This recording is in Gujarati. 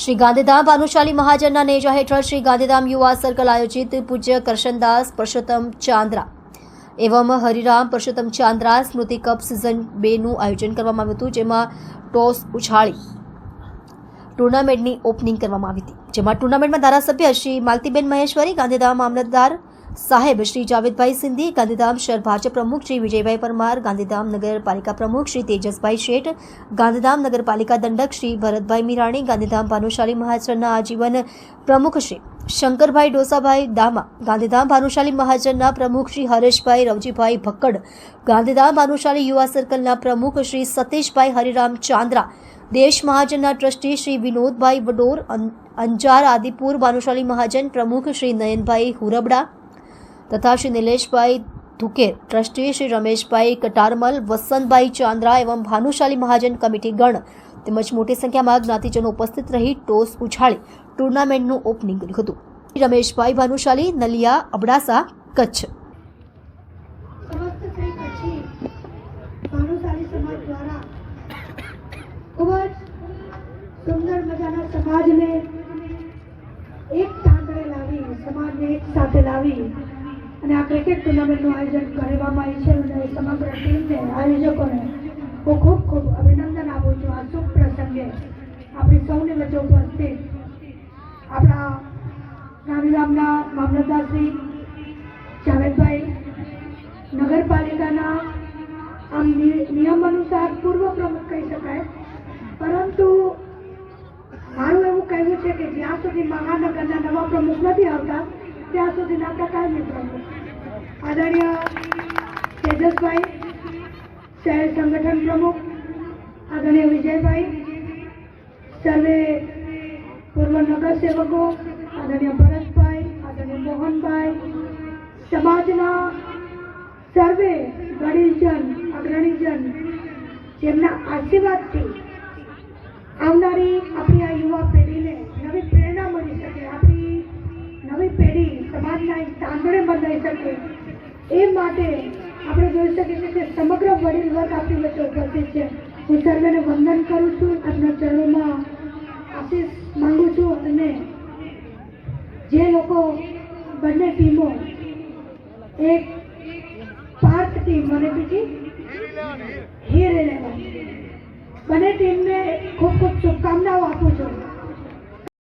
શ્રી ગાંધીધામ ભાનુશાલી મહાજનના નેજા હેઠળ શ્રી ગાંધીધામ યુવા સર્કલ આયોજિત પૂજ્ય કરશનદાસ પરસોત્તમ ચાંદ્રા એવં હરિરામ પરસોત્તમ ચાંદ્રા સ્મૃતિ કપ સિઝન બેનું આયોજન કરવામાં આવ્યું હતું, જેમાં ટોસ ઉછાળી ટુર્નામેન્ટની ઓપનિંગ કરવામાં આવી હતી. જેમાં ટુર્નામેન્ટમાં ધારાસભ્ય શ્રી માલતીબેન મહેશ્વરી, ગાંધીધામ મામલતદાર સાહેબ, શ્રી જાવેદભાઈ સિંધી, ગાંધીધામ શહેર ભાજપ પ્રમુખ શ્રી વિજયભાઈ પરમાર, ગાંધીધામ નગરપાલિકા પ્રમુખ શ્રી તેજસભાઈ શેઠ, ગાંધીધામ નગરપાલિકા દંડક શ્રી ભરતભાઈ મીરાણી, ગાંધીધામ ભાનુશાલી મહાજનના આજીવન પ્રમુખ શ્રી શંકરભાઈ ડોસાભાઈ દામા, ગાંધીધામ ભાનુશાલી મહાજનના પ્રમુખ શ્રી હરેશભાઈ રવજીભાઈ ભક્કડ, ગાંધીધામ ભાનુશાલી યુવા સર્કલના પ્રમુખ શ્રી સતીશભાઈ હરિરામ ચાંદ્રા, દેશ મહાજનના ટ્રસ્ટી શ્રી વિનોદભાઈ વડોર અંજાર આદિપુર ભાનુશાલી મહાજન પ્રમુખ શ્રી નયનભાઈ હુરબડા તથા શ્રી નિલેશભાઈ ધુકેર ટ્રસ્ટી શ્રી રમેશભાઈ કટારમલ, વસંતભાઈ ચાંદ્રા એવં ભાનુશાલી મહાજન કમિટી ગણ તેમજ મોટી સંખ્યામાં જ્ઞાતિજનો ઉપસ્થિત રહી ટોસ ઉછાળી ટુર્નામેન્ટનું ઓપનિંગ કર્યું હતું. રમેશભાઈ ભાનુશાલી, નલિયા, અબડાસા, કચ્છ. સમાજને એક ટાંકણે લાવી, સમાજને એક સાથે લાવી અને આ ક્રિકેટ ટુર્નામેન્ટનું આયોજન કરવામાં આવ્યું છે અને સમગ્ર ટીમને, આયોજકોને હું ખૂબ ખૂબ અભિનંદન આપું છું. આ શુભ પ્રસંગે આપણી સૌની વચ્ચે ઉપસ્થિત આપણા ગાંધીધામના મામલતદારશ્રી જાવેદભાઈ નગરપાલિકાના આમ નિયમ અનુસાર પૂર્વ પ્રમુખ કહી શકાય. પરંતુ મારું એવું કહેવું છે કે જ્યાં સુધી મહાનગરના નવા પ્રમુખ નથી આવતા ત્યાં સુધી આપણા કાયમી મિત્રો આદરણીય તેજસભાઈ, શહેર સંગઠન પ્રમુખ, આદરણીય વિજયભાઈ, સર્વે પૂર્વ નગરસેવકો આદરણીય ભરતભાઈ, આદરણીય મોહનભાઈ, સમાજના સર્વે વડીલજન અગ્રણીજન જેમના આશીર્વાદથી આવનારી આપણી આ યુવા એક તાંતણે બંધાઈ શકે એ માટે આપણે જોઈ શકીએ છીએ કે સમગ્ર વડીલ વર્ગ આપણી વચ્ચે ઉપસ્થિત છે. હું સર્વેને વંદન કરું છું, આપના ચરણોમાં આશીષ માંગુ છું અને જે લોકો બંને ટીમો એક પાર્થ ટીમ અને બીજી હીર ઇલેવન બંને ટીમને ખૂબ ખૂબ શુભકામનાઓ આપું છું.